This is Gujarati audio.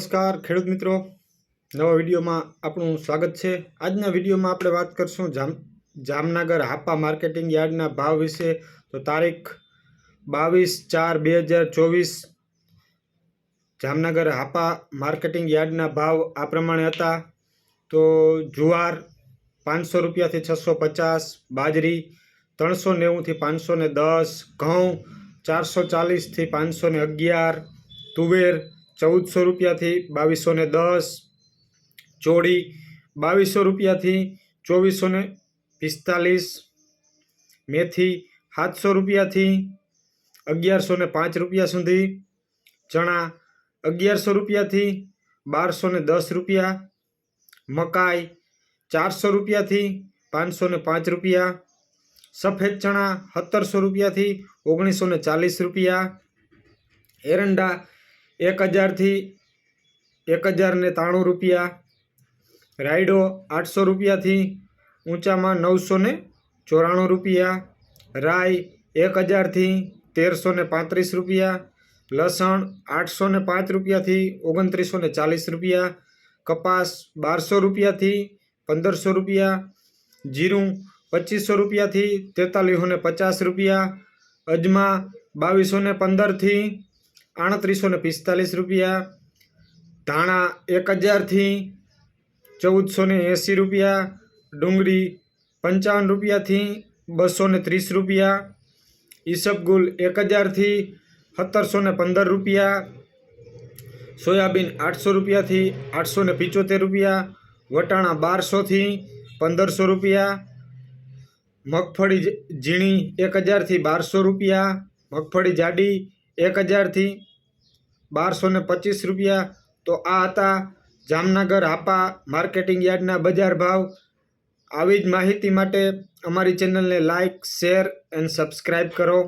નમસ્કાર, ખેડૂત મિત્રો. નવા વિડીયોમાં આપણું સ્વાગત છે. આજના વિડીયોમાં આપણે વાત કરશું જામ, જામનગર હાપા માર્કેટિંગ યાર્ડના ભાવ વિશે. તો તારીખ બાવીસ ચાર બે હજાર ચોવીસ, જામનગર હાપા માર્કેટિંગ યાર્ડના ભાવ આ પ્રમાણે હતા. તો જુવાર પાંચસો રૂપિયાથી છસો પચાસ, બાજરી ત્રણસો નેવુંથી પાંચસો ને દસ, ઘઉં ચારસો ચાલીસથી પાંચસો ને અગિયાર, તુવેર ચૌદસો રૂપિયાથી બાવીસો ને દસ. ચોળી બાવીસો રૂપિયાથી ચોવીસો ને પિસ્તાલીસ. મેથી સાતસો રૂપિયાથી અગિયારસો ને પાંચ રૂપિયા સુધી. ચણા અગિયારસો રૂપિયાથી બારસો ને દસ રૂપિયા. મકાઈ ચારસો રૂપિયાથી પાંચસો ને પાંચ રૂપિયા. સફેદ ચણા સત્તરસો રૂપિયાથી ઓગણીસો ને ચાલીસ રૂપિયા. એરંડા એક હજારથી એક હજાર ને ત્રાણું રૂપિયા. રાયડો આઠસો રૂપિયાથી ઊંચામાં નવસો ને ચોરાણું રૂપિયા. રાય એક હજારથી તેરસો ને પાંત્રીસ રૂપિયા. લસણ આઠસો ને પાંચ રૂપિયાથી ઓગણત્રીસો ને ચાલીસ રૂપિયા. કપાસ બારસો રૂપિયાથી પંદરસો રૂપિયા. જીરું પચીસો રૂપિયાથી તેતાલીસો ને પચાસ રૂપિયા. અજમા બાવીસો ને પંદરથી આડત્રીસો ને પિસ્તાલીસ રૂપિયા, ધાણા એક હજારથી ચૌદસો ને એંસી રૂપિયા, ડુંગળી પંચાવન રૂપિયાથી બસો ને ત્રીસ રૂપિયા ઈસબગુલ એક હજારથી સત્તરસો ને પંદર રૂપિયા, સોયાબીન આઠસો રૂપિયાથી આઠસો ને પિચોતેર રૂપિયા, વટાણા બારસોથી પંદરસો રૂપિયા, મગફળી ઝીણી એક હજારથી બારસો રૂપિયા, મગફળી જાડી એક હજારથી બારસો ને પચીસ રૂપિયા. તો આ હતા જામનગર હાપા માર્કેટિંગ યાર્ડના બજાર ભાવ. આવી જ માહિતી માટે અમારી ચેનલને લાઇક શેર એન્ડ સબસ્ક્રાઈબ કરો.